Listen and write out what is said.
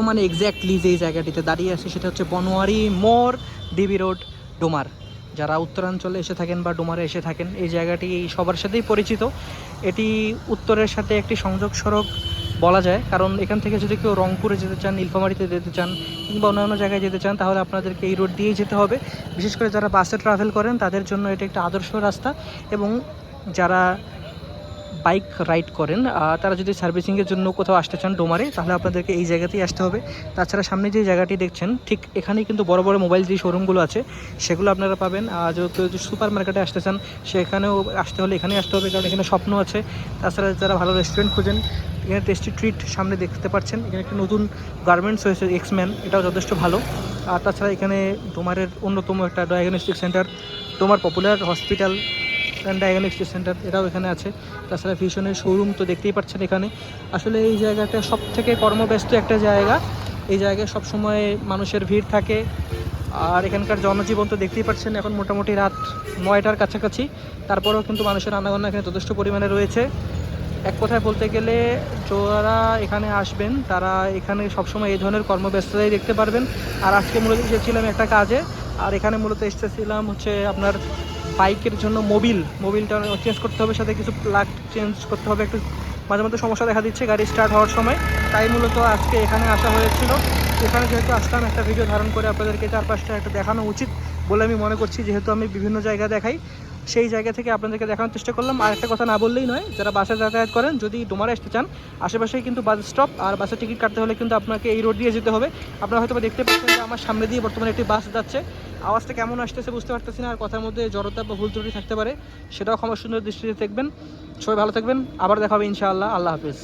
বর্তমানে এক্স্যাক্টলি যেই জায়গাটিতে দাঁড়িয়ে আছে সেটা হচ্ছে বনোয়ারি মোর ডিবি রোড, ডোমার। যারা উত্তরাঞ্চলে এসে থাকেন বা ডোমারে এসে থাকেন, এই জায়গাটি সবার সাথেই পরিচিত। এটি উত্তরের সাথে একটি সংযোগ সড়ক বলা যায়। কারণ এখান থেকে যদি কেউ রংপুরে যেতে চান, নীলফামারিতে যেতে চান কিংবা অন্যান্য জায়গায় যেতে চান, তাহলে আপনাদেরকে এই রোড দিয়েই যেতে হবে। বিশেষ করে যারা বাসে ট্রাভেল করেন, তাদের জন্য এটা একটা আদর্শ রাস্তা এবং যারা বাইক রাইড করেন। তারা যদি সার্ভিসিংয়ের জন্য কোথাও আসতে চান ডোমারে, তাহলে আপনাদেরকে এই জায়গাতেই আসতে হবে। তাছাড়া সামনে যে জায়গাটি দেখছেন, ঠিক এখানেই কিন্তু বড় বড় মোবাইল যে শোরুমগুলো আছে, সেগুলো আপনারা পাবেন। আর যদি সুপার মার্কেটে আসতে চান, সেখানেও আসতে হলে এখানেই আসতে হবে, কারণ এখানে স্বপ্ন আছে। তাছাড়া যারা ভালো রেস্টুরেন্ট খুঁজেন, এখানে টেস্টি ট্রিট সামনে দেখতে পাচ্ছেন। এখানে একটি নতুন গার্মেন্টস হয়েছে এক্সম্যান এটাও যথেষ্ট ভালো। আর তাছাড়া এখানে ডোমারের অন্যতম একটা diagnostic centre Domar popular hospital and diagnostic centre এটাও এখানে আছে। তাছাড়া ভিশনের শোরুম তো দেখতেই পাচ্ছেন এখানে। আসলে এই জায়গাটা সব থেকে কর্মব্যস্ত একটা জায়গা। এই জায়গায় সব সময় মানুষের ভিড় থাকে। আর এখানকার জনজীবন তো দেখতেই পাচ্ছেন, এখন মোটামুটি রাত নয়টার কাছাকাছি। তারপরেও কিন্তু মানুষের আনাগোনা এখানে যথেষ্ট পরিমাণে রয়েছে। এক কথায় বলতে গেলে যারা এখানে আসবেন, তারা এখানে সবসময় এই ধরনের কর্মব্যস্ততাই দেখতে পারবেন। আর আজকে মূলত এসেছিলাম একটা কাজে। আর এখানে মূলত এসেছিলাম হচ্ছে আপনার বাইকের জন্য মোবিল, মোবিলটা চেঞ্জ করতে হবে, সাথে কিছু প্লাগ চেঞ্জ করতে হবে, একটু মাঝে মধ্যে সমস্যা দেখা দিচ্ছে, গাড়ি স্টার্ট হওয়ার সময়। তাই মূলত আজকে এখানে আসা হয়েছিল। এখানে যেহেতু আসলাম, একটা ভিডিও ধারণ করে আপনাদেরকে চারপাশটা একটা দেখানো উচিত বলে আমি মনে করছি, যেহেতু আমি বিভিন্ন জায়গা দেখাই, সেই জায়গা থেকে আপনাদেরকে দেখানোর চেষ্টা করলাম। আর একটা কথা না বললেই নয়, যারা বাসে যাতায়াত করেন, যদি ডোমারে আসতে চান আশেপাশেই কিন্তু বাস স্টপ আর বাসের টিকিট কাটতে হলে কিন্তু আপনাকে এই রোড দিয়ে যেতে হবে। আপনারা হয়তো দেখতে পাচ্ছেন যে আমার সামনে দিয়ে বর্তমানে একটি বাস যাচ্ছে। আওয়াজটা কেমন আসতেছে বুঝতে পারতেছি না, আর কথার মধ্যে জড়তা বা ভুল ত্রুটি থাকতে পারে, সেটাও ক্ষমা সুন্দর দৃষ্টিতে দেখবেন। সবাই ভালো থাকবেন, আবার দেখা হবে ইনশাআল্লাহ, আল্লাহ হাফিজ।